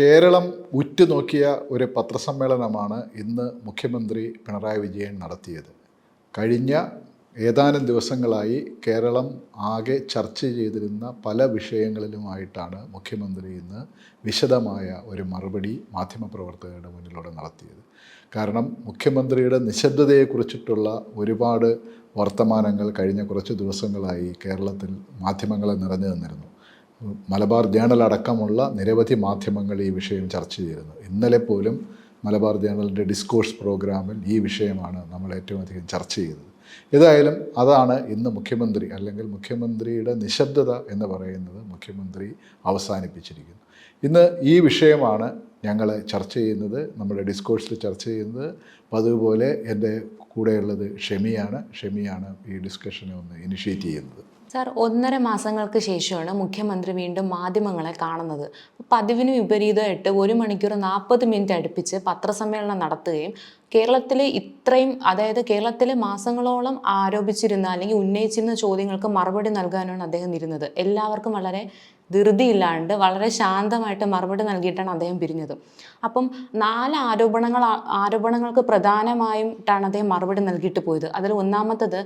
കേരളം ഉറ്റുനോക്കിയ ഒരു പത്രസമ്മേളനമാണ് ഇന്ന് മുഖ്യമന്ത്രി പിണറായി വിജയൻ നടത്തിയത്. കഴിഞ്ഞ ഏതാനും ദിവസങ്ങളായി കേരളം ആകെ ചർച്ച ചെയ്തിരുന്ന പല വിഷയങ്ങളിലുമായിട്ടാണ് മുഖ്യമന്ത്രി ഇന്ന് വിശദമായ ഒരു മറുപടി മാധ്യമപ്രവർത്തകരുടെ മുന്നിലൂടെ നടത്തിയത്. കാരണം മുഖ്യമന്ത്രിയുടെ നിശബ്ദതയെക്കുറിച്ചിട്ടുള്ള ഒരുപാട് വർത്തമാനങ്ങൾ കഴിഞ്ഞ കുറച്ച് ദിവസങ്ങളായി കേരളത്തിൽ മാധ്യമങ്ങളെ നിറഞ്ഞു നിന്നിരുന്നു. മലബാർ ജേണൽ അടക്കമുള്ള നിരവധി മാധ്യമങ്ങൾ ഈ വിഷയം ചർച്ച ചെയ്തിരുന്നു. ഇന്നലെ പോലും മലബാർ ജേണലിന്റെ ഡിസ്കോഴ്സ് പ്രോഗ്രാമിൽ ഈ വിഷയമാണ് നമ്മൾ ഏറ്റവും അധികം ചർച്ച ചെയ്തത്. ഏതായാലും അതാണ് ഇന്ന് മുഖ്യമന്ത്രി അല്ലെങ്കിൽ മുഖ്യമന്ത്രിയുടെ നിശബ്ദത എന്ന് പറയുന്നത് മുഖ്യമന്ത്രി അവസാനിപ്പിച്ചിരിക്കുന്നു. ഇന്ന് ഈ വിഷയമാണ് ഞങ്ങൾ ചർച്ച ചെയ്യുന്നത് നമ്മുടെ ഡിസ്കോഴ്സിൽ ചർച്ച ചെയ്യുന്നത്. പതിവ് പോലെ എന്റെ കൂടെയുള്ളത് ഷെമിയാണ്. ഷെമിയാണ് ഈ ഡിസ്കഷനെ ഒന്ന് ഇനിഷ്യേറ്റ് ചെയ്യുന്നത്. സാർ ഒന്നര മാസങ്ങൾക്ക് ശേഷമാണ് മുഖ്യമന്ത്രി വീണ്ടും മാധ്യമങ്ങളെ കാണുന്നത്. പതിവിന് വിപരീതമായിട്ട് ഒരു മണിക്കൂർ നാൽപ്പത് മിനിറ്റ് അടുപ്പിച്ച് പത്രസമ്മേളനം നടത്തുകയും കേരളത്തിലെ ഇത്രയും അതായത് കേരളത്തിലെ മാസങ്ങളോളം ആരോപിച്ചിരുന്ന അല്ലെങ്കിൽ ഉന്നയിച്ചിരുന്ന ചോദ്യങ്ങൾക്ക് മറുപടി നൽകാനാണ് അദ്ദേഹം ഇരുന്നത്. എല്ലാവർക്കും വളരെ ധൃതിയില്ലാണ്ട് വളരെ ശാന്തമായിട്ട് മറുപടി നൽകിയിട്ടാണ് അദ്ദേഹം പിരിഞ്ഞത്. അപ്പം നാല് ആരോപണങ്ങൾ ആരോപണങ്ങൾക്ക് പ്രധാനമായിട്ടാണ് അദ്ദേഹം മറുപടി നൽകിയിട്ട് പോയത്. അതിൽ ഒന്നാമത്തത്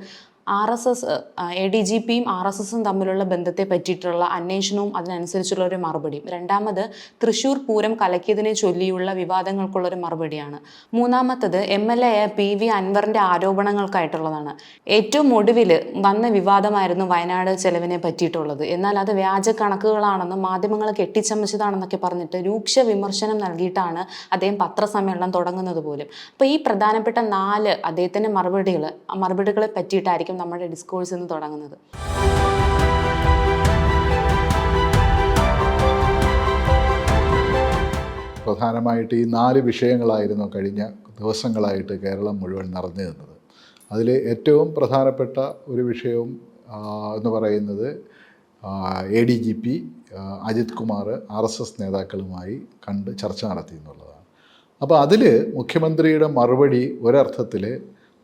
R S S A D G പിയും ആർ എസ് എസും തമ്മിലുള്ള ബന്ധത്തെ പറ്റിയിട്ടുള്ള അന്വേഷണവും അതിനനുസരിച്ചുള്ള ഒരു മറുപടിയും. രണ്ടാമത് തൃശൂർ പൂരം കലക്കിയതിനെ ചൊല്ലിയുള്ള വിവാദങ്ങൾക്കുള്ള ഒരു മറുപടിയാണ്. മൂന്നാമത്തത് M L A P V അൻവറിന്റെ ആരോപണങ്ങൾക്കായിട്ടുള്ളതാണ്. ഏറ്റവും ഒടുവിൽ വന്ന വിവാദമായിരുന്നു വയനാട് ചെലവിനെ പറ്റിയിട്ടുള്ളത്. എന്നാൽ അത് വ്യാജ കണക്കുകളാണെന്നും മാധ്യമങ്ങൾ കെട്ടിച്ചമച്ചതാണെന്നൊക്കെ പറഞ്ഞിട്ട് രൂക്ഷ വിമർശനം നൽകിയിട്ടാണ് അദ്ദേഹം പത്രസമ്മേളനം തുടങ്ങുന്നത് പോലും. അപ്പോൾ ഈ പ്രധാനപ്പെട്ട നാല് അദ്ദേഹത്തിന്റെ മറുപടികൾ മറുപടികളെ പറ്റിയിട്ടായിരിക്കും നമ്മുടെ ഡിസ്കോഴ്സ് ഇന്ന് തുടങ്ങുന്നത്. പ്രധാനമായിട്ട് ഈ നാല് വിഷയങ്ങളായിരുന്നു കഴിഞ്ഞ ദിവസങ്ങളായിട്ട് കേരളം മുഴുവൻ നിറഞ്ഞു നിന്നത്. അതിൽ ഏറ്റവും പ്രധാനപ്പെട്ട ഒരു വിഷയവും എന്ന് പറയുന്നത് A D G P Ajith Kumar R S S നേതാക്കളുമായി കണ്ട് ചർച്ച നടത്തി എന്നുള്ളതാണ് അപ്പോൾ അതിൽ മുഖ്യമന്ത്രിയുടെ മറുപടി ഒരർത്ഥത്തിൽ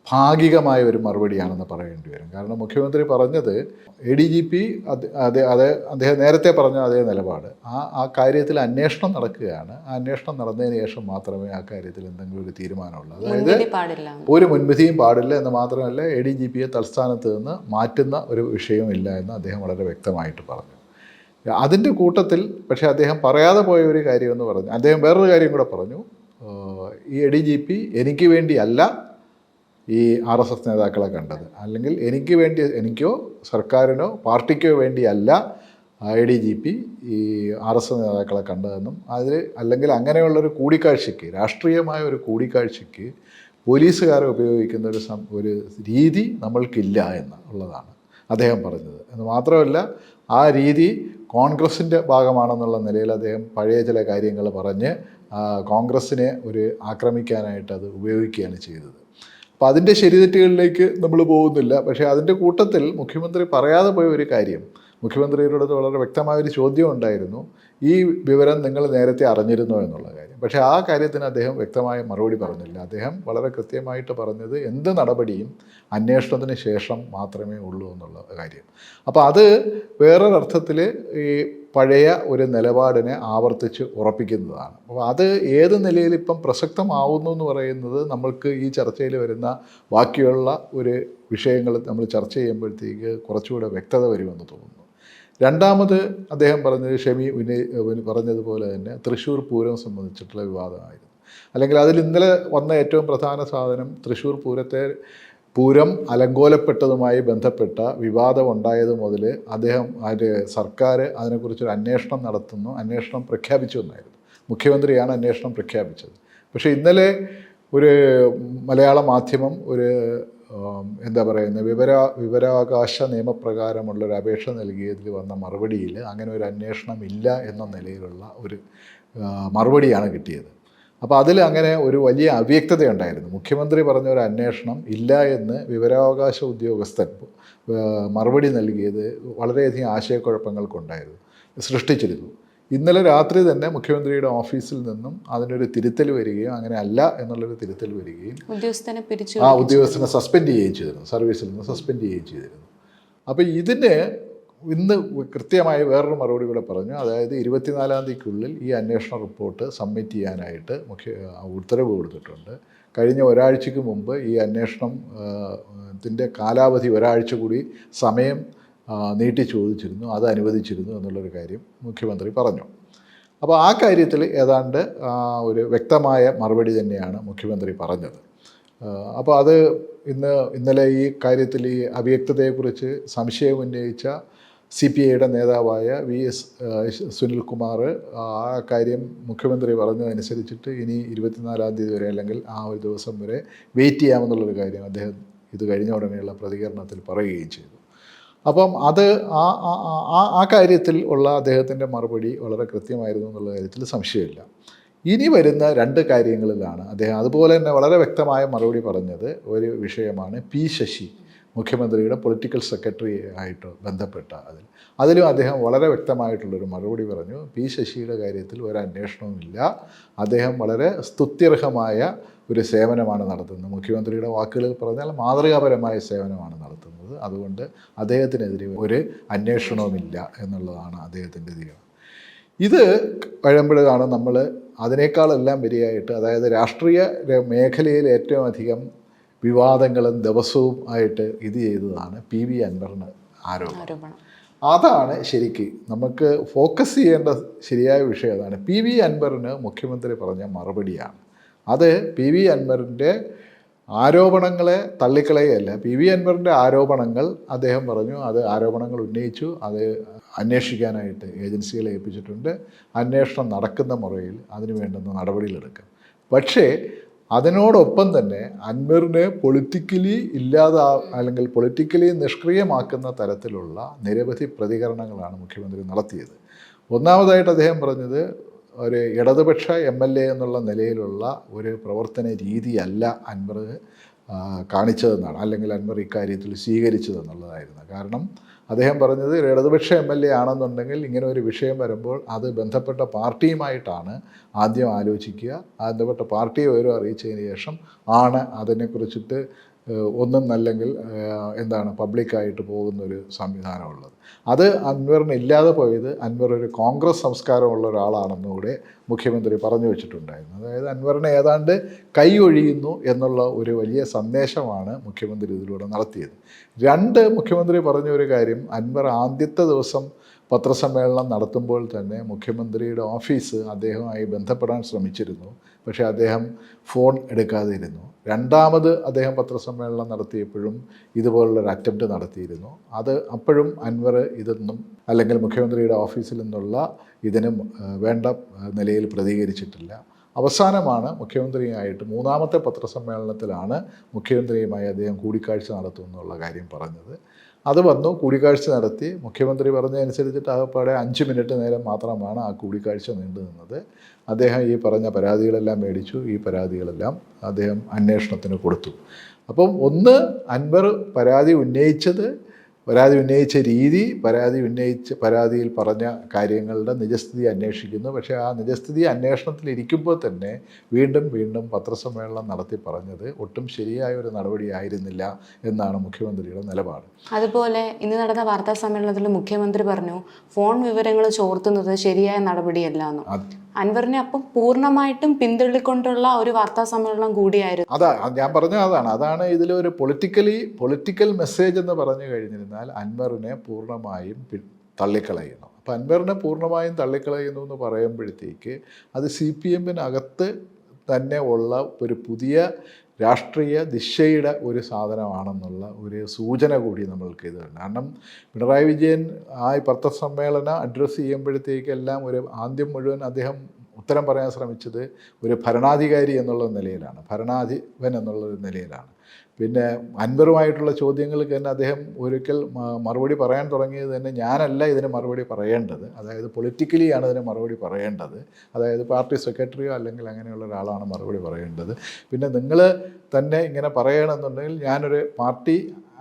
ഭാഗികമായ ഒരു മറുപടിയാണെന്ന് പറയേണ്ടി വരും. കാരണം മുഖ്യമന്ത്രി പറഞ്ഞത് എ ഡി ജി പി അതേ അതേ അദ്ദേഹം നേരത്തെ പറഞ്ഞ അതേ നിലപാട്. ആ ആ കാര്യത്തിൽ അന്വേഷണം നടക്കുകയാണ്. ആ അന്വേഷണം നടന്നതിന് ശേഷം മാത്രമേ ആ കാര്യത്തിൽ എന്തെങ്കിലും ഒരു തീരുമാനമുള്ളൂ. അതായത് ഒരു മുൻവിധിയും പാടില്ല എന്ന് മാത്രമല്ല എ ഡി ജി പിയെ തൽസ്ഥാനത്ത് നിന്ന് മാറ്റുന്ന ഒരു വിഷയമില്ല എന്ന് അദ്ദേഹം വളരെ വ്യക്തമായിട്ട് പറഞ്ഞു. അതിന്റെ കൂട്ടത്തിൽ പക്ഷേ അദ്ദേഹം പറയാതെ പോയ ഒരു കാര്യമെന്ന് പറഞ്ഞു. അദ്ദേഹം വേറൊരു കാര്യം കൂടെ പറഞ്ഞു. ഈ എ ഡി ജി പി എനിക്ക് വേണ്ടിയല്ല ഈ ആർ എസ് എസ് നേതാക്കളെ കണ്ടത്. അല്ലെങ്കിൽ എനിക്ക് വേണ്ടി എനിക്കോ സർക്കാരിനോ പാർട്ടിക്കോ വേണ്ടിയല്ല ഐ ഡി ജി പി ഈ ആർ എസ് എസ് നേതാക്കളെ കണ്ടതെന്നും അതിൽ അല്ലെങ്കിൽ അങ്ങനെയുള്ളൊരു കൂടിക്കാഴ്ചയ്ക്ക് രാഷ്ട്രീയമായ ഒരു കൂടിക്കാഴ്ചയ്ക്ക് പോലീസുകാരെ ഉപയോഗിക്കുന്ന ഒരു സം ഒരു രീതി നമ്മൾക്കില്ല എന്ന് ഉള്ളതാണ് അദ്ദേഹം പറഞ്ഞത്. എന്ന് മാത്രമല്ല ആ രീതി കോൺഗ്രസിന്റെ ഭാഗമാണെന്നുള്ള നിലയിൽ അദ്ദേഹം പഴയ ചില കാര്യങ്ങൾ പറഞ്ഞ് കോൺഗ്രസ്സിനെ ഒരു ആക്രമിക്കാനായിട്ട് അത് ഉപയോഗിക്കുകയാണ് ചെയ്തത്. അപ്പോൾ അതിന്റെ ശരിതെറ്റുകളിലേക്ക് നമ്മൾ പോകുന്നില്ല. പക്ഷേ അതിന്റെ കൂട്ടത്തിൽ മുഖ്യമന്ത്രി പറയാതെ പോയ ഒരു കാര്യം മുഖ്യമന്ത്രിയുടെ അടുത്ത് വളരെ വ്യക്തമായൊരു ചോദ്യം ഉണ്ടായിരുന്നു. ഈ വിവരം നിങ്ങൾ നേരത്തെ അറിഞ്ഞിരുന്നു എന്നുള്ള കാര്യം. പക്ഷേ ആ കാര്യത്തിന് അദ്ദേഹം വ്യക്തമായ മറുപടി പറഞ്ഞില്ല. അദ്ദേഹം വളരെ കൃത്യമായിട്ട് പറഞ്ഞത് എന്ത് നടപടിയും അന്വേഷണത്തിന് ശേഷം മാത്രമേ ഉള്ളൂ എന്നുള്ള കാര്യം. അപ്പോൾ അത് വേറൊരർത്ഥത്തിൽ ഈ പഴയ ഒരു നിലപാടിനെ ആവർത്തിച്ച് ഉറപ്പിക്കുന്നതാണ്. അപ്പോൾ അത് ഏത് നിലയിൽ ഇപ്പം പ്രസക്തമാവുന്നു എന്ന് പറയുന്നത് നമ്മൾക്ക് ഈ ചർച്ചയിൽ വരുന്ന ബാക്കിയുള്ള ഒരു വിഷയങ്ങൾ നമ്മൾ ചർച്ച ചെയ്യുമ്പോഴത്തേക്ക് കുറച്ചുകൂടെ വ്യക്തത വരുമെന്ന് തോന്നുന്നു. രണ്ടാമത് അദ്ദേഹം പറഞ്ഞത് ഷമി വിനയ് പറഞ്ഞതുപോലെ തന്നെ തൃശ്ശൂർ പൂരം സംബന്ധിച്ചിട്ടുള്ള വിവാദമായിരുന്നു. അല്ലെങ്കിൽ അതിൽ ഇന്നലെ വന്ന ഏറ്റവും പ്രധാന സാധനം തൃശ്ശൂർ പൂരത്തെ പൂരം അലങ്കോലപ്പെട്ടതുമായി ബന്ധപ്പെട്ട വിവാദം ഉണ്ടായത് മുതൽ അദ്ദേഹം അതിന്റെ സർക്കാർ അതിനെക്കുറിച്ചൊരു അന്വേഷണം നടത്തുന്നു അന്വേഷണം പ്രഖ്യാപിച്ചു എന്നായിരുന്നു. മുഖ്യമന്ത്രിയാണ് അന്വേഷണം പ്രഖ്യാപിച്ചത്. പക്ഷേ ഇന്നലെ ഒരു മലയാള മാധ്യമം ഒരു എന്താ പറയുന്നത്? വിവര വിവരാവകാശ നിയമപ്രകാരമുള്ള ഒരു അപേക്ഷ നൽകിയതിൽ വന്ന മറുപടിയിൽ അങ്ങനെ ഒരു അന്വേഷണം ഇല്ല എന്ന നിലയിലുള്ള ഒരു മറുപടിയാണ് കിട്ടിയത്. അപ്പോൾ അതിൽ അങ്ങനെ ഒരു വലിയ അവ്യക്തതയുണ്ടായിരുന്നു മുഖ്യമന്ത്രി പറഞ്ഞ ഒരു അന്വേഷണം ഇല്ല എന്ന് വിവരാവകാശ ഉദ്യോഗസ്ഥൻ മറുപടി നൽകിയത് വളരെയധികം ആശയക്കുഴപ്പങ്ങൾക്കുണ്ടായിരുന്നു സൃഷ്ടിച്ചിരുന്നു. ഇന്നലെ രാത്രി തന്നെ മുഖ്യമന്ത്രിയുടെ ഓഫീസിൽ നിന്നും അതിനൊരു തിരുത്തൽ വരികയും അങ്ങനെ അല്ല എന്നുള്ളൊരു തിരുത്തൽ വരികയും ഉദ്യോഗസ്ഥനെ പിരിച്ചു ആ ഉദ്യോഗസ്ഥനെ സസ്പെൻഡ് ചെയ്യുകയും ചെയ്തിരുന്നു. സർവീസിൽ നിന്ന് സസ്പെൻഡ് ചെയ്യുകയും ചെയ്തിരുന്നു. അപ്പോൾ ഇതിന് ഇന്ന് കൃത്യമായി വേറൊരു മറുപടി കൂടെ പറഞ്ഞു. അതായത് ഇരുപത്തിനാലാം തീയതിക്കുള്ളിൽ ഈ അന്വേഷണ റിപ്പോർട്ട് സബ്മിറ്റ് ചെയ്യാനായിട്ട് മുഖ്യ ഉത്തരവ് കൊടുത്തിട്ടുണ്ട്. കഴിഞ്ഞ ഒരാഴ്ചയ്ക്ക് മുമ്പ് ഈ അന്വേഷണം ത്തിന്റെ കാലാവധി ഒരാഴ്ച കൂടി സമയം നീട്ടി ചോദിച്ചിരുന്നു അത് അനുവദിച്ചിരുന്നു എന്നുള്ളൊരു കാര്യം മുഖ്യമന്ത്രി പറഞ്ഞു. അപ്പോൾ ആ കാര്യത്തിൽ ഏതാണ്ട് ഒരു വ്യക്തമായ മറുപടി തന്നെയാണ് മുഖ്യമന്ത്രി പറഞ്ഞത്. അപ്പോൾ അത് ഇന്ന് ഇന്നലെ ഈ കാര്യത്തിൽ ഈ അവ്യക്തതയെക്കുറിച്ച് സംശയം ഉന്നയിച്ച സി പി ഐയുടെ നേതാവായ വി എസ് സുനിൽകുമാർ ആ കാര്യം മുഖ്യമന്ത്രി പറഞ്ഞതനുസരിച്ചിട്ട് ഇനി ഇരുപത്തിനാലാം തീയതി വരെ അല്ലെങ്കിൽ ആ ഒരു ദിവസം വരെ വെയിറ്റ് ചെയ്യാമെന്നുള്ളൊരു കാര്യം അദ്ദേഹം ഇത് കഴിഞ്ഞ ഉടനെയുള്ള പ്രതികരണത്തിൽ പറയുകയും ചെയ്തു. അപ്പം അത് ആ ആ- ആ- കാര്യത്തിൽ ഉള്ള അദ്ദേഹത്തിന്റെ മറുപടി വളരെ കൃത്യമായിരുന്നു എന്നുള്ള കാര്യത്തിൽ സംശയമില്ല. ഇനി വരുന്ന രണ്ട് കാര്യങ്ങളിലാണ് അദ്ദേഹം അതുപോലെ തന്നെ വളരെ വ്യക്തമായ മറുപടി പറഞ്ഞത് ഒരു വിഷയമാണ് പി ശശി മുഖ്യമന്ത്രിയുടെ പൊളിറ്റിക്കൽ സെക്രട്ടറി ആയിട്ട് ബന്ധപ്പെട്ട അതിൽ. അതിലും അദ്ദേഹം വളരെ വ്യക്തമായിട്ടുള്ളൊരു മറുപടി പറഞ്ഞു. പി ശശിയുടെ കാര്യത്തിൽ ഒരു അന്വേഷണവുമില്ല. അദ്ദേഹം വളരെ സ്തുത്യർഹമായ ഒരു സേവനമാണ് നടത്തുന്നത്. മുഖ്യമന്ത്രിയുടെ വാക്കുകൾ പറഞ്ഞാൽ മാതൃകാപരമായ സേവനമാണ് നടത്തുന്നത്. അതുകൊണ്ട് അദ്ദേഹത്തിനെതിരെ ഒരു അന്വേഷണവുമില്ല എന്നുള്ളതാണ് അദ്ദേഹത്തിന്റെ തീരുമാനം ഇത് വഴമ്പഴുകാണ് നമ്മൾ അതിനേക്കാളെല്ലാം വരിയായിട്ട് അതായത് രാഷ്ട്രീയ മേഖലയിൽ ഏറ്റവും അധികം വിവാദങ്ങളും ദിവസവും ആയിട്ട് ഇത് ചെയ്തതാണ് പി വി അൻവറിന് ആരോപണം. ആരോപണം. അതാണ് ശരിക്ക് നമുക്ക് ഫോക്കസ് ചെയ്യേണ്ട ശരിയായ വിഷയം അതാണ്. പി വി അൻവറിന് മുഖ്യമന്ത്രി പറഞ്ഞ മറുപടിയാണ്. അത് പി വി അൻവറിന്റെ ആരോപണങ്ങളെ തള്ളിക്കളയല്ല പി വി അൻവറിന്റെ ആരോപണങ്ങൾ അദ്ദേഹം പറഞ്ഞു അത് ആരോപണങ്ങൾ ഉന്നയിച്ചു അത് അന്വേഷിക്കാനായിട്ട് ഏജൻസികളെ ഏൽപ്പിച്ചിട്ടുണ്ട്. അന്വേഷണം നടക്കുന്ന മുറയിൽ അതിന് വേണ്ടുന്ന നടപടികളെടുക്കാം. പക്ഷേ അതിനോടൊപ്പം തന്നെ അൻവറിനെ പൊളിറ്റിക്കലി ഇല്ലാതാ അല്ലെങ്കിൽ പൊളിറ്റിക്കലി നിഷ്ക്രിയമാക്കുന്ന തരത്തിലുള്ള നിരവധി പ്രതികരണങ്ങളാണ് മുഖ്യമന്ത്രി നടത്തിയത്. ഒന്നാമതായിട്ട് അദ്ദേഹം പറഞ്ഞത് ഒരു ഇടതുപക്ഷ എം എൽ എ എന്നുള്ള നിലയിലുള്ള ഒരു പ്രവർത്തന രീതിയല്ല അൻവർ കാണിച്ചതെന്നാണ്. അല്ലെങ്കിൽ അൻവർ ഇക്കാര്യത്തിൽ സ്വീകരിച്ചതെന്നുള്ളതായിരുന്നു. കാരണം അദ്ദേഹം പറഞ്ഞത് ഒരു ഇടതുപക്ഷ എം എൽ എ ആണെന്നുണ്ടെങ്കിൽ ഇങ്ങനെ ഒരു വിഷയം വരുമ്പോൾ അത് ബന്ധപ്പെട്ട പാർട്ടിയുമായിട്ടാണ് ആദ്യം ആലോചിക്കുക. ബന്ധപ്പെട്ട പാർട്ടിയെ വിവരം അറിയിച്ചതിന് ശേഷം ആണ് അതിനെക്കുറിച്ചിട്ട് ഒന്നും അല്ലെങ്കിൽ എന്താണ് പബ്ലിക്കായിട്ട് പോകുന്ന ഒരു സംവിധാനമുള്ളത്. അത് അൻവറിന് ഇല്ലാതെ പോയത് അൻവർ ഒരു കോൺഗ്രസ് സംസ്കാരമുള്ള ഒരാളാണെന്നുകൂടെ മുഖ്യമന്ത്രി പറഞ്ഞു വെച്ചിട്ടുണ്ടായിരുന്നു. അതായത് അൻവറിനെ ഏതാണ്ട് കൈ ഒഴിയുന്നു എന്നുള്ള ഒരു വലിയ സന്ദേശമാണ് മുഖ്യമന്ത്രി ഇതിലൂടെ നടത്തിയത്. രണ്ട് മുഖ്യമന്ത്രി പറഞ്ഞ ഒരു കാര്യം അൻവർ ആദ്യത്തെ ദിവസം പത്രസമ്മേളനം നടത്തുമ്പോൾ തന്നെ മുഖ്യമന്ത്രിയുടെ ഓഫീസ് അദ്ദേഹവുമായി ബന്ധപ്പെടാൻ ശ്രമിച്ചിരുന്നു. പക്ഷേ അദ്ദേഹം ഫോൺ എടുക്കാതിരുന്നു. രണ്ടാമത് അദ്ദേഹം പത്രസമ്മേളനം നടത്തിയപ്പോഴും ഇതുപോലുള്ളൊരു അറ്റംപ്റ്റ് നടത്തിയിരുന്നു. അത് അപ്പോഴും അൻവർ ഇതൊന്നും അല്ലെങ്കിൽ മുഖ്യമന്ത്രിയുടെ ഓഫീസിൽ നിന്നുള്ള ഇതിനും വേണ്ട നിലയിൽ പ്രതികരിച്ചിട്ടില്ല. അവസാനമാണ് മുഖ്യമന്ത്രിയായിട്ട് മൂന്നാമത്തെ പത്രസമ്മേളനത്തിലാണ് മുഖ്യമന്ത്രിയുമായി അദ്ദേഹം കൂടിക്കാഴ്ച നടത്തുമെന്നുള്ള കാര്യം പറഞ്ഞത്. അത് വന്നു കൂടിക്കാഴ്ച നടത്തി. മുഖ്യമന്ത്രി പറഞ്ഞതനുസരിച്ചിട്ട് ആകപ്പാടെ അഞ്ച് മിനിറ്റ് നേരം മാത്രമാണ് ആ കൂടിക്കാഴ്ച നീണ്ടു നിന്നത്. അദ്ദേഹം ഈ പറഞ്ഞ പരാതികളെല്ലാം മേടിച്ചു. ഈ പരാതികളെല്ലാം അദ്ദേഹം അന്വേഷണത്തിന് കൊടുത്തു. അപ്പം ഒന്ന് അൻവർ പരാതി ഉന്നയിച്ചത് പരാതി ഉന്നയിച്ച രീതി പരാതി ഉന്നയിച്ച് പരാതിയിൽ പറഞ്ഞ കാര്യങ്ങളുടെ നിജസ്ഥിതി അന്വേഷിക്കുന്നു. പക്ഷേ ആ നിജസ്ഥിതി അന്വേഷണത്തിൽ ഇരിക്കുമ്പോൾ തന്നെ വീണ്ടും വീണ്ടും പത്രസമ്മേളനം നടത്തി പറഞ്ഞത് ഒട്ടും ശരിയായ ഒരു നടപടിയായിരുന്നില്ല എന്നാണ് മുഖ്യമന്ത്രിയുടെ നിലപാട്. അതുപോലെ ഇന്ന് നടന്ന വാർത്താ സമ്മേളനത്തിൽ മുഖ്യമന്ത്രി പറഞ്ഞു ഫോൺ വിവരങ്ങൾ ചോർത്തുന്നത് ശരിയായ നടപടിയല്ല എന്നും. അൻവറിനെ അപ്പം പൂർണമായിട്ടും പിന്തള്ളിക്കൊണ്ടുള്ള ഒരു വാർത്താ സമ്മേളനം കൂടിയായിരുന്നു. അതാ ഞാൻ പറഞ്ഞ അതാണ്. അതാണ് ഇതിലൊരു പൊളിറ്റിക്കലി പൊളിറ്റിക്കൽ മെസ്സേജ് എന്ന് പറഞ്ഞു കഴിഞ്ഞിരുന്നാൽ അൻവറിനെ പൂർണമായും തള്ളിക്കളയുന്നു. അപ്പം അൻവറിനെ പൂർണമായും തള്ളിക്കളയുന്നു എന്ന് പറയുമ്പോഴത്തേക്ക് അത് സി പി എമ്മിനകത്ത് തന്നെ ഉള്ള ഒരു പുതിയ രാഷ്ട്രീയ ദിശയുടെ ഒരു സാധനമാണെന്നുള്ള ഒരു സൂചന കൂടി നമ്മൾക്ക് ഇത് കാരണം പിണറായി വിജയൻ ആ പത്രസമ്മേളനം അഡ്രസ്സ് ചെയ്യുമ്പോഴത്തേക്കെല്ലാം ഒരു ആദ്യം മുഴുവൻ അദ്ദേഹം ഉത്തരം പറയാൻ ശ്രമിച്ചത് ഒരു ഭരണാധികാരി എന്നുള്ള നിലയിലാണ് ഭരണാധിപൻ എന്നുള്ള നിലയിലാണ്. പിന്നെ അൻവറുമായിട്ടുള്ള ചോദ്യങ്ങൾക്ക് തന്നെ അദ്ദേഹം ഒരിക്കൽ മറുപടി പറയാൻ തുടങ്ങിയത് തന്നെ ഞാനല്ല ഇതിന് മറുപടി പറയേണ്ടത്. അതായത് പൊളിറ്റിക്കലിയാണ് ഇതിന് മറുപടി പറയേണ്ടത്. അതായത് പാർട്ടി സെക്രട്ടറിയോ അല്ലെങ്കിൽ അങ്ങനെയുള്ള ഒരാളാണ് മറുപടി പറയേണ്ടത്. പിന്നെ നിങ്ങൾ തന്നെ ഇങ്ങനെ പറയണമെന്നുണ്ടെങ്കിൽ ഞാനൊരു പാർട്ടി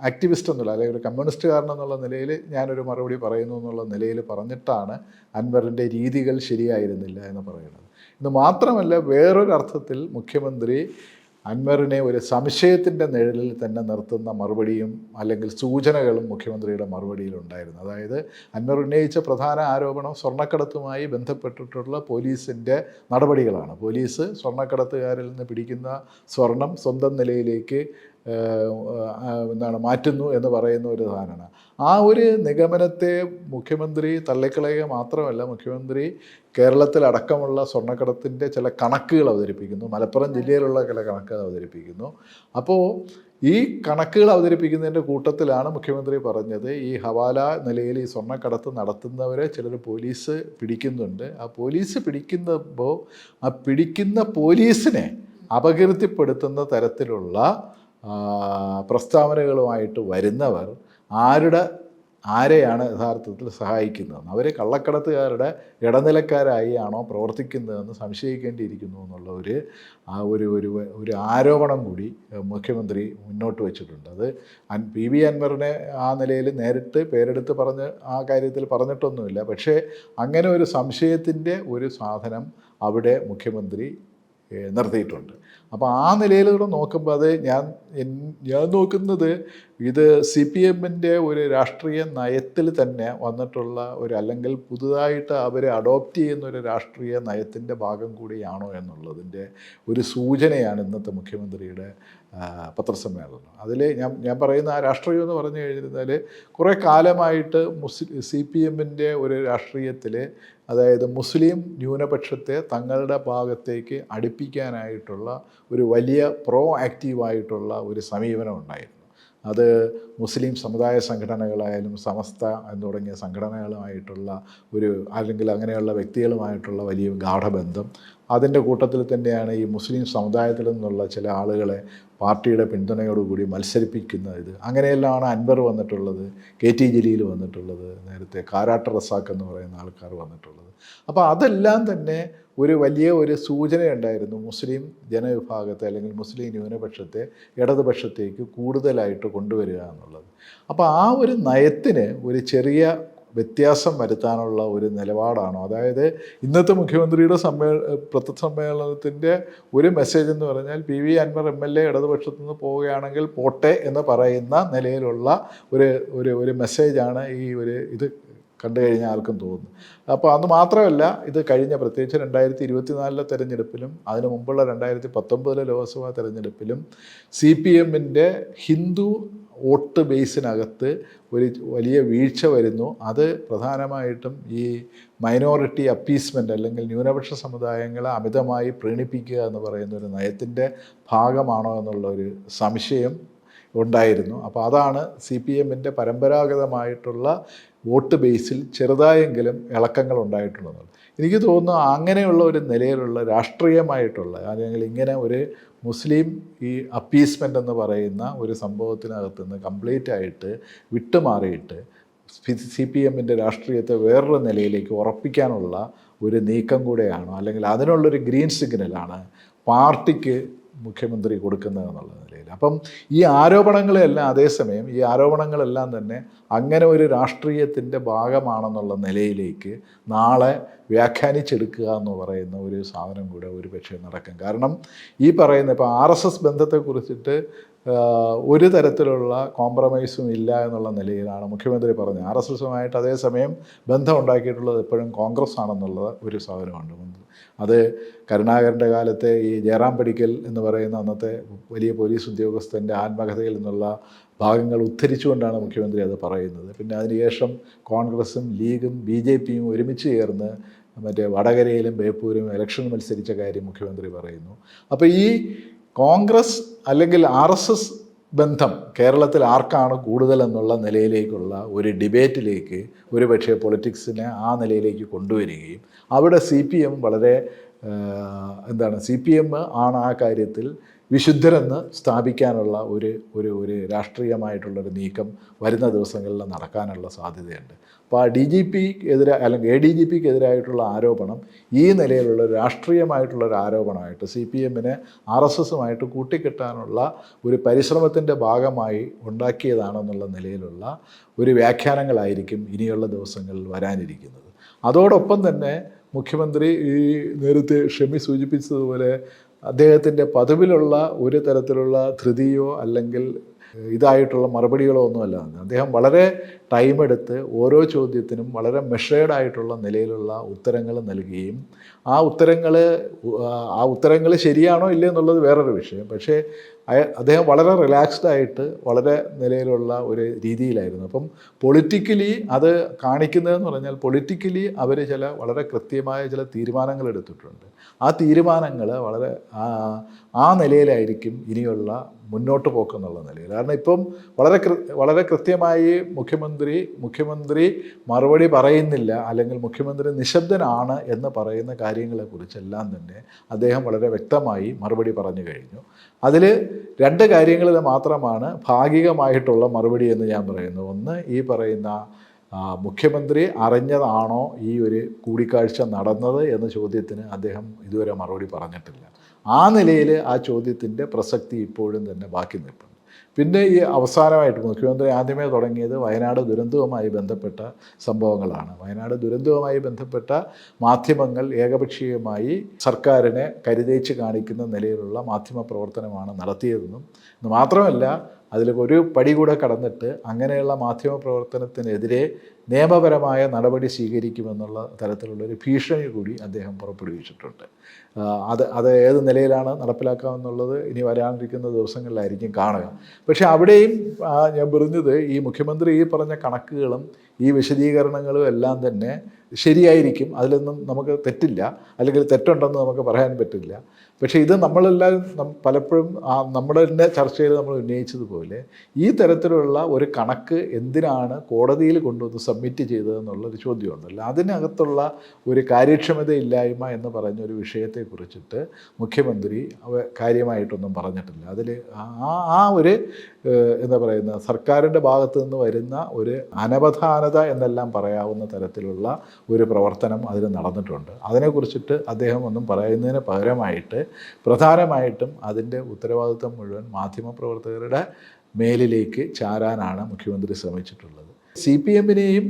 ആക്ടിവിസ്റ്റ് എന്നുള്ള അല്ലെങ്കിൽ ഒരു കമ്മ്യൂണിസ്റ്റുകാരൻ എന്നുള്ള നിലയിൽ ഞാനൊരു മറുപടി പറയുന്നു എന്നുള്ള നിലയിൽ പറഞ്ഞിട്ടാണ് അൻവറിന്റെ രീതികൾ ശരിയായിരുന്നില്ല എന്ന് പറയുന്നത്. ഇത് മാത്രമല്ല വേറൊരർത്ഥത്തിൽ മുഖ്യമന്ത്രി അൻവറിനെ ഒരു സംശയത്തിന്റെ നിഴലിൽ തന്നെ നിർത്തുന്ന മറുപടിയും അല്ലെങ്കിൽ സൂചനകളും മുഖ്യമന്ത്രിയുടെ മറുപടിയിൽ ഉണ്ടായിരുന്നു. അതായത് അൻവർ ഉന്നയിച്ച പ്രധാന ആരോപണം സ്വർണക്കടത്തുമായി ബന്ധപ്പെട്ടിട്ടുള്ള പോലീസിന്റെ നടപടികളാണ്. പോലീസ് സ്വർണക്കടത്തുകാരിൽ നിന്ന് പിടിക്കുന്ന സ്വർണം സ്വന്തം നിലയിലേക്ക് എന്താണ് മാറ്റുന്നു എന്ന് പറയുന്ന ഒരു ധാരണ ആ ഒരു നിഗമനത്തെ മുഖ്യമന്ത്രി തള്ളിക്കളയുക മാത്രമല്ല മുഖ്യമന്ത്രി കേരളത്തിലടക്കമുള്ള സ്വർണക്കടത്തിന്റെ ചില കണക്കുകൾ അവതരിപ്പിക്കുന്നു. മലപ്പുറം ജില്ലയിലുള്ള ചില കണക്കുകൾ അവതരിപ്പിക്കുന്നു. അപ്പോൾ ഈ കണക്കുകൾ അവതരിപ്പിക്കുന്നതിന്റെ കൂട്ടത്തിലാണ് മുഖ്യമന്ത്രി പറഞ്ഞത് ഈ ഹവാല നിലയിൽ ഈ സ്വർണക്കടത്ത് നടത്തുന്നവരെ ചിലർ പോലീസ് പിടിക്കുന്നുണ്ട്. ആ പോലീസ് പിടിക്കുന്നപ്പോൾ ആ പിടിക്കുന്ന പോലീസിനെ അപകീർത്തിപ്പെടുത്തുന്ന തരത്തിലുള്ള പ്രസ്താവനകളുമായിട്ട് വരുന്നവർ ആരുടെ ആരെയാണ് യഥാർത്ഥത്തിൽ സഹായിക്കുന്നത്? അവർ കള്ളക്കടത്തുകാരുടെ ഇടനിലക്കാരായി ആണോ പ്രവർത്തിക്കുന്നതെന്ന് സംശയിക്കേണ്ടിയിരിക്കുന്നു എന്നുള്ള ഒരു ഒരു ഒരു ഒരു ആരോപണം കൂടി മുഖ്യമന്ത്രി മുന്നോട്ട് വെച്ചിട്ടുണ്ട്. അത് പി വി അൻവറിനെ ആ നിലയിൽ നേരിട്ട് പേരെടുത്ത് പറഞ്ഞ് ആ കാര്യത്തിൽ പറഞ്ഞിട്ടൊന്നുമില്ല. പക്ഷേ അങ്ങനെ ഒരു സംശയത്തിന്റെ ഒരു സാധനം അവിടെ മുഖ്യമന്ത്രി നിർത്തിയിട്ടുണ്ട്. അപ്പോൾ ആ നിലയിലൂടെ നോക്കുമ്പോൾ അത് ഞാൻ ഞാൻ നോക്കുന്നത് ഇത് സി പി എമ്മിന്റെ ഒരു രാഷ്ട്രീയ നയത്തിൽ തന്നെ വന്നിട്ടുള്ള ഒരു അല്ലെങ്കിൽ പുതുതായിട്ട് അവർ അഡോപ്റ്റ് ചെയ്യുന്ന ഒരു രാഷ്ട്രീയ നയത്തിന്റെ ഭാഗം കൂടിയാണോ എന്നുള്ളതിന്റെ ഒരു സൂചനയാണ് ഇന്നത്തെ മുഖ്യമന്ത്രിയുടെ പത്രസമ്മേളനം. അതിൽ ഞാൻ ഞാൻ പറയുന്ന ആ രാഷ്ട്രീയം എന്ന് പറഞ്ഞു കഴിഞ്ഞിരുന്നാൽ കുറേ കാലമായിട്ട് മുസ്ലിം സി പി എമ്മിന്റെ ഒരു രാഷ്ട്രീയത്തിൽ അതായത് മുസ്ലിം ന്യൂനപക്ഷത്തെ തങ്ങളുടെ ഭാഗത്തേക്ക് അടുപ്പിക്കാനായിട്ടുള്ള ഒരു വലിയ പ്രോ ആക്റ്റീവായിട്ടുള്ള ഒരു സമീപനം ഉണ്ടായിരുന്നു. അത് മുസ്ലിം സമുദായ സംഘടനകളായാലും സമസ്ത എന്ന് തുടങ്ങിയ സംഘടനകളുമായിട്ടുള്ള ഒരു അല്ലെങ്കിൽ അങ്ങനെയുള്ള വ്യക്തികളുമായിട്ടുള്ള വലിയ ഗാഠബന്ധം അതിന്റെ കൂട്ടത്തിൽ തന്നെയാണ് ഈ മുസ്ലിം സമുദായത്തിൽ നിന്നുള്ള ചില ആളുകളെ പാർട്ടിയുടെ പിന്തുണയോടുകൂടി മത്സരിപ്പിക്കുന്ന ഇത് അങ്ങനെയെല്ലാമാണ് അൻവർ വന്നിട്ടുള്ളത് കെ ടി ജലീൽ വന്നിട്ടുള്ളത് നേരത്തെ കാരാട്ട റസാഖ് എന്ന് പറയുന്ന ആൾക്കാർ വന്നിട്ടുള്ളത്. അപ്പോൾ അതെല്ലാം തന്നെ ഒരു വലിയ ഒരു സൂചനയുണ്ടായിരുന്നു. മുസ്ലിം ജനവിഭാഗത്തെ അല്ലെങ്കിൽ മുസ്ലിം ന്യൂനപക്ഷത്തെ ഇടതുപക്ഷത്തേക്ക് കൂടുതലായിട്ട് കൊണ്ടുവരിക എന്നുള്ളത്. അപ്പോൾ ആ ഒരു നയത്തിന് ഒരു ചെറിയ വ്യത്യാസം വരുത്താനുള്ള ഒരു നിലപാടാണോ? അതായത് ഇന്നത്തെ മുഖ്യമന്ത്രിയുടെ സമ്മേള പ്രസമ്മേളനത്തിന്റെ ഒരു മെസ്സേജ് എന്ന് പറഞ്ഞാൽ P V Anvar M L A ഇടതുപക്ഷത്തു നിന്ന് പോവുകയാണെങ്കിൽ പോട്ടെ എന്ന് പറയുന്ന നിലയിലുള്ള ഒരു ഒരു ഒരു മെസ്സേജാണ് ഈ ഒരു ഇത് കണ്ടു കഴിഞ്ഞാൽ ആർക്കും തോന്നുന്നു അപ്പോൾ അത് മാത്രമല്ല ഇത് കഴിഞ്ഞ പ്രത്യേകിച്ച് രണ്ടായിരത്തി ഇരുപത്തിനാലിലെ തെരഞ്ഞെടുപ്പിലും അതിനു മുമ്പുള്ള രണ്ടായിരത്തി പത്തൊമ്പതിലെ ലോക്സഭാ തെരഞ്ഞെടുപ്പിലും സി പി എമ്മിന്റെ ഹിന്ദു വോട്ട് ബേസിനകത്ത് ഒരു വലിയ വീഴ്ച വരുന്നു. അത് പ്രധാനമായിട്ടും ഈ മൈനോറിറ്റി അപ്പീസ്മെന്റ് അല്ലെങ്കിൽ ന്യൂനപക്ഷ സമുദായങ്ങളെ അമിതമായി പ്രീണിപ്പിക്കുക എന്ന് പറയുന്ന ഒരു നയത്തിന്റെ ഭാഗമാണോ എന്നുള്ള ഒരു സംശയം ഉണ്ടായിരുന്നു. അപ്പോൾ അതാണ് സി പി എമ്മിന്റെ പരമ്പരാഗതമായിട്ടുള്ള വോട്ട് ബേസിൽ ചെറുതായെങ്കിലും ഇളക്കങ്ങൾ ഉണ്ടായിട്ടുണ്ടെന്നുള്ളത് എനിക്ക് തോന്നുന്നു അങ്ങനെയുള്ള ഒരു നിലയിലുള്ള രാഷ്ട്രീയമായിട്ടുള്ള അല്ലെങ്കിൽ ഇങ്ങനെ ഒരു മുസ്ലിം ഈ അപ്പീസ്മെന്റ് എന്ന് പറയുന്ന ഒരു സംഭവത്തിനകത്ത് നിന്ന് കംപ്ലീറ്റ് ആയിട്ട് വിട്ടുമാറിയിട്ട് സി പി എമ്മിന്റെ രാഷ്ട്രീയത്തെ വേറൊരു നിലയിലേക്ക് ഉറപ്പിക്കാനുള്ള ഒരു നീക്കം കൂടെയാണോ അല്ലെങ്കിൽ അതിനുള്ളൊരു ഗ്രീൻ സിഗ്നലാണ് പാർട്ടിക്ക് മുഖ്യമന്ത്രി കൊടുക്കുന്നത് എന്നുള്ള നിലയിൽ. അപ്പം ഈ ആരോപണങ്ങളെല്ലാം അതേസമയം ഈ ആരോപണങ്ങളെല്ലാം തന്നെ അങ്ങനെ ഒരു രാഷ്ട്രീയത്തിന്റെ ഭാഗമാണെന്നുള്ള നിലയിലേക്ക് നാളെ വ്യാഖ്യാനിച്ചെടുക്കുക എന്ന് പറയുന്ന ഒരു സാധനം കൂടെ ഒരു പക്ഷേ നടക്കും. കാരണം ഈ പറയുന്ന ഇപ്പോൾ ആർ എസ് എസ് ബന്ധത്തെക്കുറിച്ചിട്ട് ഒരു തരത്തിലുള്ള കോംപ്രമൈസും ഇല്ല എന്നുള്ള നിലയിലാണ് മുഖ്യമന്ത്രി പറഞ്ഞത്. ആർ എസ് എസുമായിട്ട് അതേസമയം ബന്ധം ഉണ്ടാക്കിയിട്ടുള്ളത് എപ്പോഴും കോൺഗ്രസ് ആണെന്നുള്ളത് ഒരു സാധനമുണ്ട് അത് കരുണാകരന്റെ കാലത്തെ ഈ ജയറാം പടിക്കൽ എന്ന് പറയുന്ന അന്നത്തെ വലിയ പോലീസ് ഉദ്യോഗസ്ഥന്റെ ആത്മകഥയിൽ നിന്നുള്ള ഭാഗങ്ങൾ ഉദ്ധരിച്ചുകൊണ്ടാണ് മുഖ്യമന്ത്രി അത് പറയുന്നത്. പിന്നെ അതിനുശേഷം കോൺഗ്രസും ലീഗും ബി ജെ പിയും ഒരുമിച്ച് ചേർന്ന് മറ്റേ വടകരയിലും ബേപ്പൂരും ഇലക്ഷൻ മത്സരിച്ച കാര്യം മുഖ്യമന്ത്രി പറയുന്നു. അപ്പോൾ ഈ കോൺഗ്രസ് അല്ലെങ്കിൽ ആർ എസ് എസ് ബന്ധം കേരളത്തിൽ ആർക്കാണ് കൂടുതൽ എന്നുള്ള നിലയിലേക്കുള്ള ഒരു ഡിബേറ്റിലേക്ക് ഒരു പക്ഷേ പൊളിറ്റിക്സിനെ ആ നിലയിലേക്ക് കൊണ്ടുവരികയും അവിടെ സി പി എം വളരെ എന്താണ് സി പി എം ആണ് ആ കാര്യത്തിൽ വിശുദ്ധരെന്ന് സ്ഥാപിക്കാനുള്ള ഒരു ഒരു ഒരു രാഷ്ട്രീയമായിട്ടുള്ളൊരു നീക്കം വരുന്ന ദിവസങ്ങളിൽ നടക്കാനുള്ള സാധ്യതയുണ്ട്. അപ്പോൾ ആ ഡി ജി പിക്കെതിരെ അല്ലെങ്കിൽ എ ഡി ജി പിക്ക് എതിരായിട്ടുള്ള ആരോപണം ഈ നിലയിലുള്ള രാഷ്ട്രീയമായിട്ടുള്ളൊരു ആരോപണമായിട്ട് സി പി എമ്മിനെ ആർ എസ് എസുമായിട്ട് കൂട്ടിക്കെട്ടാനുള്ള ഒരു പരിശ്രമത്തിന്റെ ഭാഗമായി ഉണ്ടാക്കിയതാണെന്നുള്ള നിലയിലുള്ള ഒരു വ്യാഖ്യാനങ്ങളായിരിക്കും ഇനിയുള്ള ദിവസങ്ങളിൽ വരാനിരിക്കുന്നത്. അതോടൊപ്പം തന്നെ മുഖ്യമന്ത്രി ഈ നേരത്തെ ഷെമി സൂചിപ്പിച്ചതുപോലെ അദ്ദേഹത്തിന്റെ പദവിലുള്ള ഒരു തരത്തിലുള്ള ധൃതിയോ അല്ലെങ്കിൽ ഇതായിട്ടുള്ള മറുപടികളോ ഒന്നുമല്ല. അദ്ദേഹം വളരെ ടൈം എടുത്ത് ഓരോ ചോദ്യത്തിനും വളരെ മെഷേർഡ് ആയിട്ടുള്ള നിലയിലുള്ള ഉത്തരങ്ങൾ നൽകുകയും ആ ഉത്തരങ്ങൾ ആ ഉത്തരങ്ങൾ ശരിയാണോ ഇല്ലയെന്നുള്ളത് വേറൊരു വിഷയം. പക്ഷേ അദ്ദേഹം വളരെ റിലാക്സ്ഡ് ആയിട്ട് വളരെ നിലയിലുള്ള ഒരു രീതിയിലായിരുന്നു. അപ്പം പൊളിറ്റിക്കലി അത് കാണിക്കുന്നതെന്ന് പറഞ്ഞാൽ പൊളിറ്റിക്കലി അവർ ചില വളരെ കൃത്യമായ ചില തീരുമാനങ്ങൾ എടുത്തിട്ടുണ്ട്. ആ തീരുമാനങ്ങൾ വളരെ ആ- നിലയിലായിരിക്കും ഇനിയുള്ള മുന്നോട്ട് പോക്കെന്നുള്ള നിലയിൽ. കാരണം ഇപ്പം വളരെ വളരെ കൃത്യമായി മുഖ്യമന്ത്രി മുഖ്യമന്ത്രി മറുപടി പറയുന്നില്ല അല്ലെങ്കിൽ മുഖ്യമന്ത്രി നിശബ്ദനാണ് എന്ന് പറയുന്ന കാര്യങ്ങളെക്കുറിച്ചെല്ലാം തന്നെ അദ്ദേഹം വളരെ വ്യക്തമായി മറുപടി പറഞ്ഞു കഴിഞ്ഞു. അതിൽ രണ്ട് കാര്യങ്ങളിൽ മാത്രമാണ് ഭാഗികമായിട്ടുള്ള മറുപടി എന്ന് ഞാൻ പറയുന്നു ഒന്ന് ഈ പറയുന്ന മുഖ്യമന്ത്രി അറിഞ്ഞതാണോ ഈ ഒരു കൂടിക്കാഴ്ച നടന്നത് എന്ന ചോദ്യത്തിന് അദ്ദേഹം ഇതുവരെ മറുപടി പറഞ്ഞിട്ടില്ല. ആ നിലയിൽ ആ ചോദ്യത്തിന്റെ പ്രസക്തി ഇപ്പോഴും തന്നെ ബാക്കി നിൽപ്പുണ്ട്. പിന്നെ ഈ അവസാനമായിട്ട് മുഖ്യമന്ത്രി ആദ്യമേ തുടങ്ങിയത് വയനാട് ദുരന്തവുമായി ബന്ധപ്പെട്ട സംഭവങ്ങളാണ്. വയനാട് ദുരന്തവുമായി ബന്ധപ്പെട്ട മാധ്യമങ്ങൾ ഏകപക്ഷീയമായി സർക്കാരിനെ കരുതേച്ച് കാണിക്കുന്ന നിലയിലുള്ള മാധ്യമ പ്രവർത്തനമാണ് നടത്തിയതെന്നും. മാത്രമല്ല അതിൽ ഒരു പടി കൂടെ കടന്നിട്ട് അങ്ങനെയുള്ള മാധ്യമ പ്രവർത്തനത്തിനെതിരെ നിയമപരമായ നടപടി സ്വീകരിക്കുമെന്നുള്ള തരത്തിലുള്ളൊരു ഭീഷണി കൂടി അദ്ദേഹം പുറപ്പെടുവിച്ചിട്ടുണ്ട്. അത് അത് ഏത് നിലയിലാണ് നടപ്പിലാക്കാമെന്നുള്ളത് ഇനി വരാനിരിക്കുന്ന ദിവസങ്ങളിലായിരിക്കും കാണുക. പക്ഷേ അവിടെയും ഞാൻ പറഞ്ഞത് ഈ മുഖ്യമന്ത്രി ഈ പറഞ്ഞ കണക്കുകളും ഈ വിശദീകരണങ്ങളും എല്ലാം തന്നെ ശരിയായിരിക്കും. അതിലൊന്നും നമുക്ക് തെറ്റില്ല. അല്ലെങ്കിൽ തെറ്റുണ്ടെന്ന് നമുക്ക് പറയാൻ പറ്റില്ല. പക്ഷേ ഇത് നമ്മളെല്ലാവരും പലപ്പോഴും നമ്മുടെ തന്നെ ചർച്ചയിൽ നമ്മൾ ഉന്നയിച്ചതുപോലെ ഈ തരത്തിലുള്ള ഒരു കണക്ക് എന്തിനാണ് കോടതിയിൽ കൊണ്ടുവന്ന് സബ്മിറ്റ് ചെയ്തതെന്നുള്ളൊരു ചോദ്യമുണ്ടല്ലോ അതിനകത്തുള്ള ഒരു കാര്യക്ഷമതയില്ലായ്മ എന്ന് പറഞ്ഞൊരു വിഷയത്തെക്കുറിച്ചിട്ട് മുഖ്യമന്ത്രി അവ- കാര്യമായിട്ടൊന്നും പറഞ്ഞിട്ടില്ല. അതിൽ ആ ആ ഒരു എന്താ പറയുന്ന സർക്കാരിന്റെ ഭാഗത്തു നിന്ന് വരുന്ന ഒരു അനവധാനത എന്നെല്ലാം പറയാവുന്ന തരത്തിലുള്ള ഒരു പ്രവർത്തനം അതിൽ നടന്നിട്ടുണ്ട്. അതിനെക്കുറിച്ചിട്ട് അദ്ദേഹം ഒന്നും പറയുന്നതിന് പകരമായിട്ട് പ്രധാനമായിട്ടും അതിന്റെ ഉത്തരവാദിത്വം മുഴുവൻ മാധ്യമപ്രവർത്തകരുടെ മേലിലേക്ക് ചാരാനാണ് മുഖ്യമന്ത്രി ശ്രമിച്ചിട്ടുള്ളത്. സി പി എമ്മിനെയും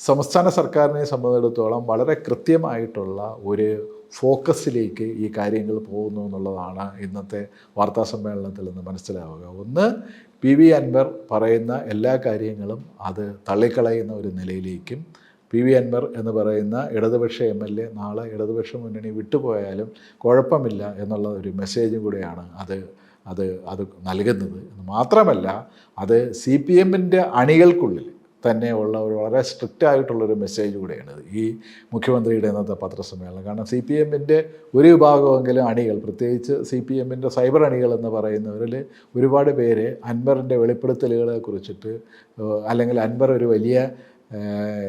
സംസ്ഥാന സർക്കാരിനെ സംബന്ധിച്ചിടത്തോളം വളരെ കൃത്യമായിട്ടുള്ള ഒരു ഫോക്കസിലേക്ക് ഈ കാര്യങ്ങൾ പോകുന്നു എന്നുള്ളതാണ് ഇന്നത്തെ വാർത്താ സമ്മേളനത്തിൽ നിന്ന് മനസ്സിലാവുക. ഒന്ന് പി വി അൻവർ പറയുന്ന എല്ലാ കാര്യങ്ങളും അത് തള്ളിക്കളയുന്ന ഒരു നിലയിലേക്കും പി വി അൻവർ എന്ന് പറയുന്ന ഇടതുപക്ഷ എം എൽ എ നാളെ ഇടതുപക്ഷ മുന്നണി വിട്ടുപോയാലും കുഴപ്പമില്ല എന്നുള്ള ഒരു മെസ്സേജും കൂടെയാണ് അത് അത് അത് നൽകുന്നത് മാത്രമല്ല അത് സി പി എമ്മിന്റെ അണികൾക്കുള്ളിൽ തന്നെ ഉള്ള ഒരു വളരെ സ്ട്രിക്റ്റ് ആയിട്ടുള്ളൊരു മെസ്സേജ് കൂടെയാണ്. ഈ മുഖ്യമന്ത്രിയുടെ ഇന്നത്തെ പത്രസമ്മേളനം കാരണം സി പി എമ്മിന്റെ ഒരു വിഭാഗമെങ്കിലും അണികൾ പ്രത്യേകിച്ച് സി പി എമ്മിന്റെ സൈബർ അണികൾ എന്ന് പറയുന്നവരിൽ ഒരുപാട് പേര് അൻവറിന്റെ വെളിപ്പെടുത്തലുകളെ കുറിച്ചിട്ട് അല്ലെങ്കിൽ അൻവർ ഒരു വലിയ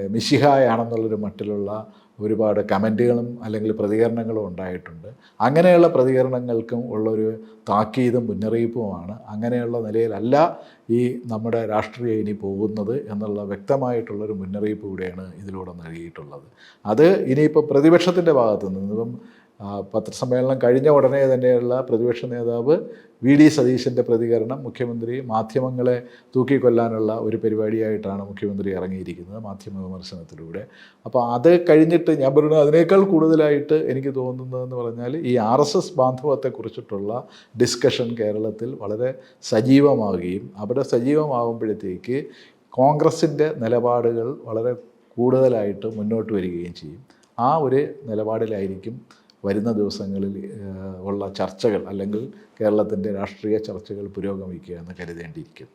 മിശിഹായാണെന്നുള്ളൊരു മട്ടിലുള്ള ഒരുപാട് കമന്റുകളും അല്ലെങ്കിൽ പ്രതികരണങ്ങളും ഉണ്ടായിട്ടുണ്ട്. അങ്ങനെയുള്ള പ്രതികരണങ്ങൾക്കും ഉള്ളൊരു താക്കീതും മുന്നറിയിപ്പുമാണ് അങ്ങനെയുള്ള നിലയിലല്ല ഈ നമ്മുടെ രാഷ്ട്രീയം ഇനി പോകുന്നത് എന്നുള്ള വ്യക്തമായിട്ടുള്ളൊരു മുന്നറിയിപ്പ് കൂടിയാണ് ഇതിലൂടെ നൽകിയിട്ടുള്ളത്. അത് ഇനിയിപ്പോൾ പ്രതിപക്ഷത്തിന്റെ ഭാഗത്തു നിന്ന് ഇപ്പം പത്രസമ്മേളനം കഴിഞ്ഞ ഉടനെ തന്നെയുള്ള പ്രതിപക്ഷ നേതാവ് വി ഡി സതീശന്റെ പ്രതികരണം മുഖ്യമന്ത്രി മാധ്യമങ്ങളെ തൂക്കിക്കൊല്ലാനുള്ള ഒരു പരിപാടിയായിട്ടാണ് മുഖ്യമന്ത്രി ഇറങ്ങിയിരിക്കുന്നത് മാധ്യമ വിമർശനത്തിലൂടെ. അപ്പോൾ അത് കഴിഞ്ഞിട്ട് ഞാൻ പറയുന്നത് അതിനേക്കാൾ കൂടുതലായിട്ട് എനിക്ക് തോന്നുന്നതെന്ന് പറഞ്ഞാൽ ഈ ആർ എസ് എസ് ബാന്ധവത്തെക്കുറിച്ചിട്ടുള്ള ഡിസ്കഷൻ കേരളത്തിൽ വളരെ സജീവമാവുകയും അവിടെ സജീവമാകുമ്പോഴത്തേക്ക് കോൺഗ്രസിന്റെ നിലപാടുകൾ വളരെ കൂടുതലായിട്ട് മുന്നോട്ട് വരികയും ചെയ്യും. ആ ഒരു നിലപാടിലായിരിക്കും വരുന്ന ദിവസങ്ങളിൽ ഉള്ള ചർച്ചകൾ അല്ലെങ്കിൽ കേരളത്തിന്റെ രാഷ്ട്രീയ ചർച്ചകൾ പുരോഗമിക്കുക എന്ന് കരുതേണ്ടിയിരിക്കുന്നു.